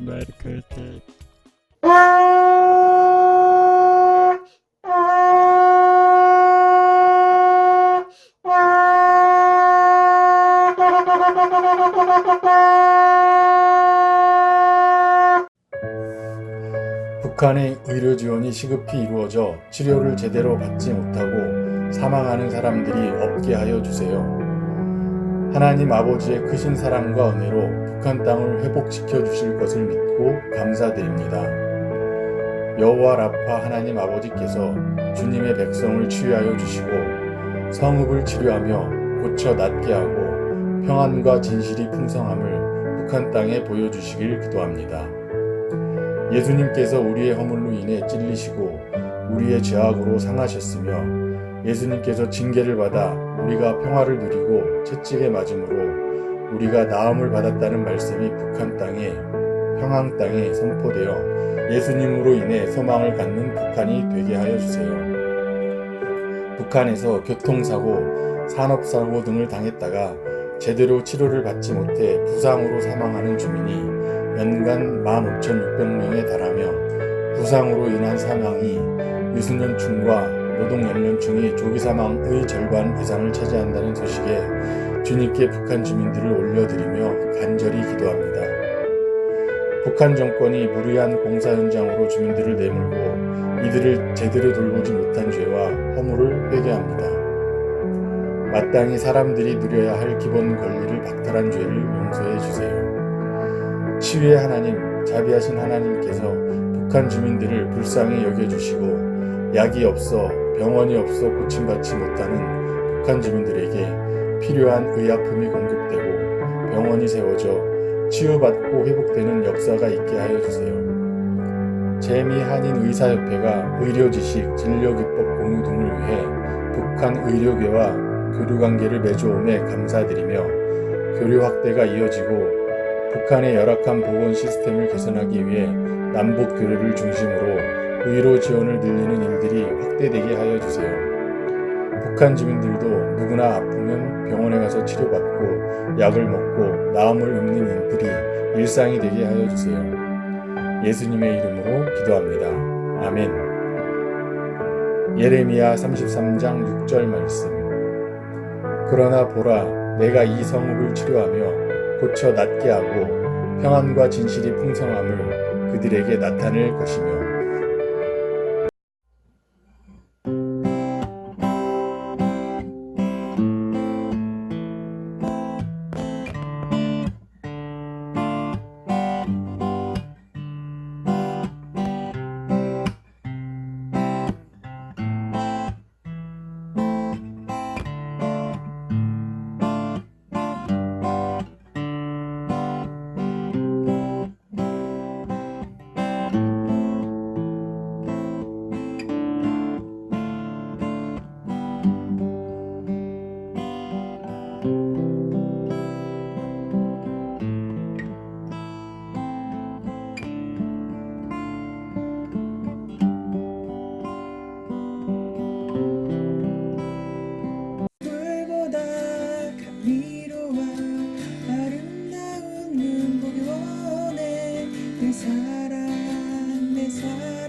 Marketing. 북한의 의료 지원이 시급히 이루어져 치료를 제대로 받지 못하고 사망하는 사람들이 없게 하여 주세요. 하나님 아버지의 크신 사랑과 은혜로 북한 땅을 회복시켜 주실 것을 믿고 감사드립니다. 여호와 라파 하나님 아버지께서 주님의 백성을 치유하여 주시고 성읍을 치료하며 고쳐 낫게 하고 평안과 진실이 풍성함을 북한 땅에 보여주시길 기도합니다. 예수님께서 우리의 허물로 인해 찔리시고 우리의 죄악으로 상하셨으며 예수님께서 징계를 받아 우리가 평화를 누리고 채찍에 맞음으로 우리가 나음을 받았다는 말씀이 북한 땅에 평양 땅에 선포되어 예수님으로 인해 소망을 갖는 북한이 되게 하여 주세요. 북한에서 교통사고, 산업사고 등을 당했다가 제대로 치료를 받지 못해 부상으로 사망하는 주민이 연간 15,600명에 달하며 부상으로 인한 사망이 미수년층과 노동연령층이 조기 사망의 절반 이상을 차지한다는 소식에 주님께 북한 주민들을 올려드리며 간절히 기도합니다. 북한 정권이 무리한 공사 현장으로 주민들을 내몰고 이들을 제대로 돌보지 못한 죄와 허물을 회개합니다. 마땅히 사람들이 누려야 할 기본 권리를 박탈한 죄를 용서해 주세요. 치유의 하나님, 자비하신 하나님께서 북한 주민들을 불쌍히 여겨주시고 약이 없어 병원이 없어 고침받지 못하는 북한 주민들에게 필요한 의약품이 공급되고 병원이 세워져 치유받고 회복되는 역사가 있게 하여 주세요. 재미 한인 의사협회가 의료 지식, 진료 기법 공유 등을 위해 북한 의료계와 교류 관계를 맺어옴에 감사드리며 교류 확대가 이어지고 북한의 열악한 보건 시스템을 개선하기 위해 남북 교류를 중심으로 의료 지원을 늘리는 일들이 확대되게 하여 주세요. 북한 주민들도 누구나 아프면 병원에 가서 치료받고 약을 먹고 나음을 읊는 일들이 일상이 되게 하여 주세요. 예수님의 이름으로 기도합니다. 아멘. 예레미야 33장 6절 말씀. 그러나 보라, 내가 이 성읍을 치료하며 고쳐 낫게 하고 평안과 진실이 풍성함을 그들에게 나타낼 것이며 Jesus.